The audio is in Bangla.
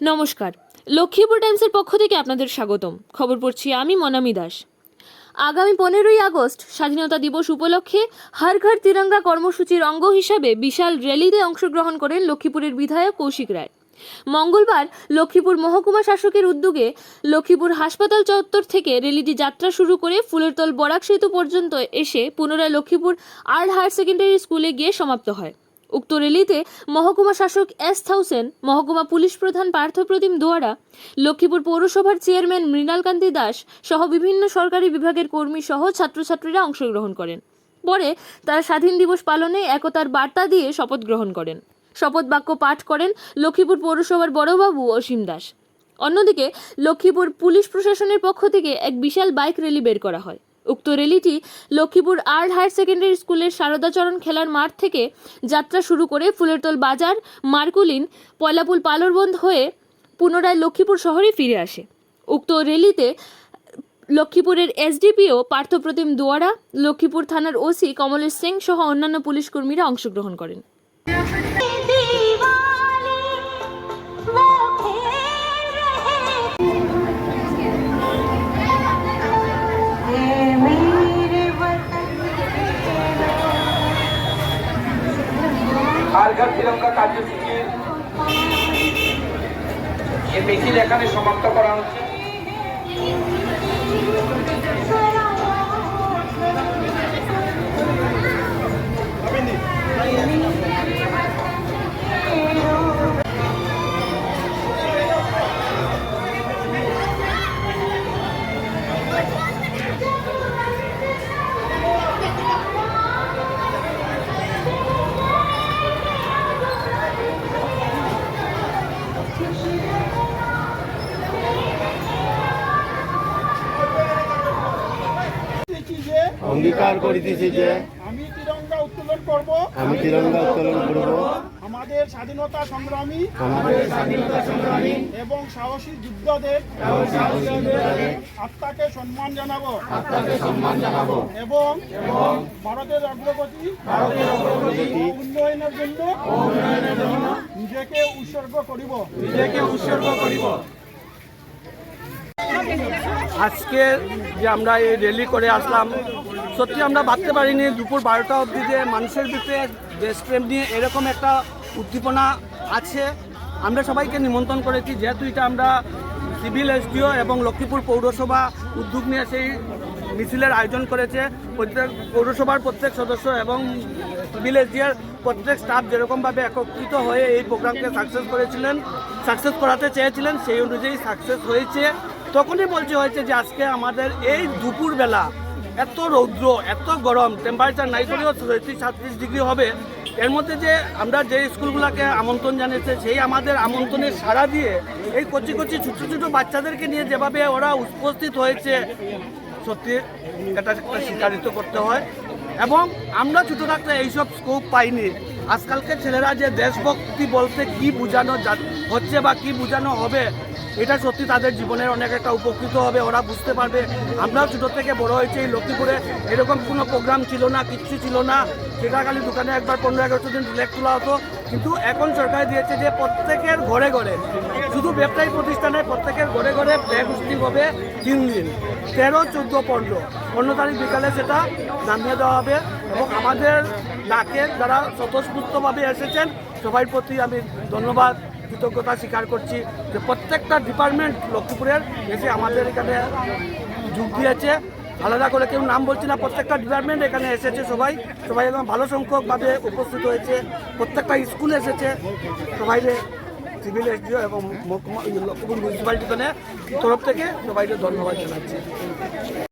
নমস্কার। লক্ষ্মীপুর টাইমসের পক্ষ থেকে আপনাদের স্বাগতম। খবর পড়ছি আমি মনামি দাস। আগামী পনেরোই আগস্ট স্বাধীনতা দিবস উপলক্ষে হর ঘর তিরঙ্গা কর্মসূচির অঙ্গ হিসাবে বিশাল র্যালিতে অংশগ্রহণ করেন লক্ষ্মীপুরের বিধায়ক কৌশিক রায়। মঙ্গলবার লক্ষ্মীপুর মহকুমা শাসকের উদ্যোগে লক্ষ্মীপুর হাসপাতাল চত্বর থেকে রেলিটি যাত্রা শুরু করে ফুলেরতল বরাক সেতু পর্যন্ত এসে পুনরায় লক্ষ্মীপুর আর্ট হায়ার সেকেন্ডারি স্কুলে গিয়ে সমাপ্ত হয়। উক্ত র্যালিতে মহকুমা শাসক এস থাউসেন, মহকুমা পুলিশ প্রধান পার্থপ্রতিম দোয়ারা, লক্ষ্মীপুর পৌরসভার চেয়ারম্যান মৃণালকান্তি দাস সহ বিভিন্ন সরকারি বিভাগের কর্মী সহ ছাত্রছাত্রীরা অংশগ্রহণ করেন। পরে তারা স্বাধীন দিবস পালনে একতার বার্তা দিয়ে শপথ গ্রহণ করেন। শপথ বাক্য পাঠ করেন লক্ষ্মীপুর পৌরসভার বড়বাবু অসীম দাস। অন্যদিকে লক্ষ্মীপুর পুলিশ প্রশাসনের পক্ষ থেকে এক বিশাল বাইক র্যালি বের করা হয়। উক্ত রেলিটি লক্ষ্মীপুর আর্ট হায়ার সেকেন্ডারি স্কুলের শারদাচরণ খেলার মাঠ থেকে যাত্রা শুরু করে ফুলেরতল বাজার, মার্কুলিন, পয়লাপুল পালরবন্ধ হয়ে পুনরায় লক্ষ্মীপুর শহরে ফিরে আসে। উক্ত রেলিতে লক্ষ্মীপুরের এসডিপিও পার্থপ্রতিম দুয়ারা, লক্ষ্মীপুর থানার ওসি কমলেশ সিং সহ অন্যান্য পুলিশ কর্মীরা অংশগ্রহণ করেন। আর শ্রীলঙ্কা তিরঙ্গা কার্যসূচির এই মিছিল এখানে সমাপ্ত করা হচ্ছে। অঙ্গীকার করিতেছি যে আমি তিরঙ্গা উত্তোলন করব। আমি তিরঙ্গা উত্তোলন করব। আমাদের স্বাধীনতা সংগ্রামী আমাদের স্বাধীনতা সংগ্রামী এবং সাহসী যোদ্ধাদের আত্মাকে সম্মান জানাব। আত্মাকে সম্মান জানাব। এবং ভারতের অগ্রগতি ও উন্নয়নের জন্য নিজেকে উৎসর্গ করিব। নিজেকে উৎসর্গ করিব। আজকে যে আমরা এই র্যালি করে আসলাম সত্যি আমরা ভাবতে পারিনি, দুপুর বারোটা অবধি যে মানুষের ভিতরে দেশপ্রেম নিয়ে এরকম একটা উদ্দীপনা আছে। আমরা সবাইকে নিমন্ত্রণ করেছি, যেহেতু এটা আমরা সিভিল এসডিও এবং লক্ষ্মীপুর পৌরসভা উদ্যোগ নিয়ে সেই মিছিলের আয়োজন করেছে। প্রত্যেক পৌরসভার প্রত্যেক সদস্য এবং সিভিল এসডিওর প্রত্যেক স্টাফ যেরকমভাবে একত্রিত হয়ে এই প্রোগ্রামকে সাকসেস করেছিলেন সাকসেস করাতে চেয়েছিলেন, সেই অনুযায়ী সাকসেস হয়েছে। তখনই বলছে হয়েছে যে আজকে আমাদের এই দুপুরবেলা এত রৌদ্র, এত গরম টেম্পারেচার নাই করেও ছত্রিশ সাতত্রিশ ডিগ্রি হবে। এর মধ্যে যে আমরা যে স্কুলগুলোকে আমন্ত্রণ জানিয়েছে, সেই আমাদের আমন্ত্রণের সাড়া দিয়ে এই কচি কচি ছোটো ছোটো বাচ্চাদেরকে নিয়ে যেভাবে ওরা উপস্থিত হয়েছে, সত্যি এটা একটা স্বীকারিত করতে হয়। এবং আমরা ছোটো থাকতে এইসব স্কোপ পাইনি। আজকালকে ছেলেরা যে দেশভক্তি বলতে কি বোঝানো হচ্ছে বা কি বোঝানো হবে, এটা সত্যি তাদের জীবনের অনেক একটা উপকৃত হবে, ওরা বুঝতে পারবে। আমরাও ছোটো থেকে বড় হয়েছি, এই লক্ষ্মীপুরে এরকম কোনো প্রোগ্রাম ছিল না কিচ্ছু ছিল না। সেটা খালি দোকানে একবার পনেরো এগারোশো দিন রিলেক্ট তোলা হতো। কিন্তু এখন সরকার দিয়েছে যে প্রত্যেকের ঘরে ঘরে, শুধু ব্যবসায়ী প্রতিষ্ঠানে প্রত্যেকের ঘরে ঘরে ব্যাগ উস্তিং হবে তিন দিন, তেরো, চোদ্দ, পনেরো। পনেরো তারিখ বিকালে সেটা নামিয়ে দেওয়া হবে এবং আমাদের ডাকে যারা স্বতঃস্ফূর্তভাবে এসেছেন সবার প্রতি আমি ধন্যবাদ, কৃতজ্ঞতা স্বীকার করছি যে প্রত্যেকটা ডিপার্টমেন্ট লক্ষ্মীপুরের এসে আমাদের এখানে যোগ দিয়েছে। আলাদা করে কেউ নাম বলছি না, প্রত্যেকটা ডিপার্টমেন্ট এখানে এসেছে সবাই। সবাই একদম ভালো সংখ্যকভাবে উপস্থিত হয়েছে। প্রত্যেকটা স্কুল এসেছে। সবাই সিভিল এসডিও এবং মিউনিসিপালিটি মিউনিসিপ্যালিটি তরফ থেকে সবাইকে ধন্যবাদ জানাচ্ছি।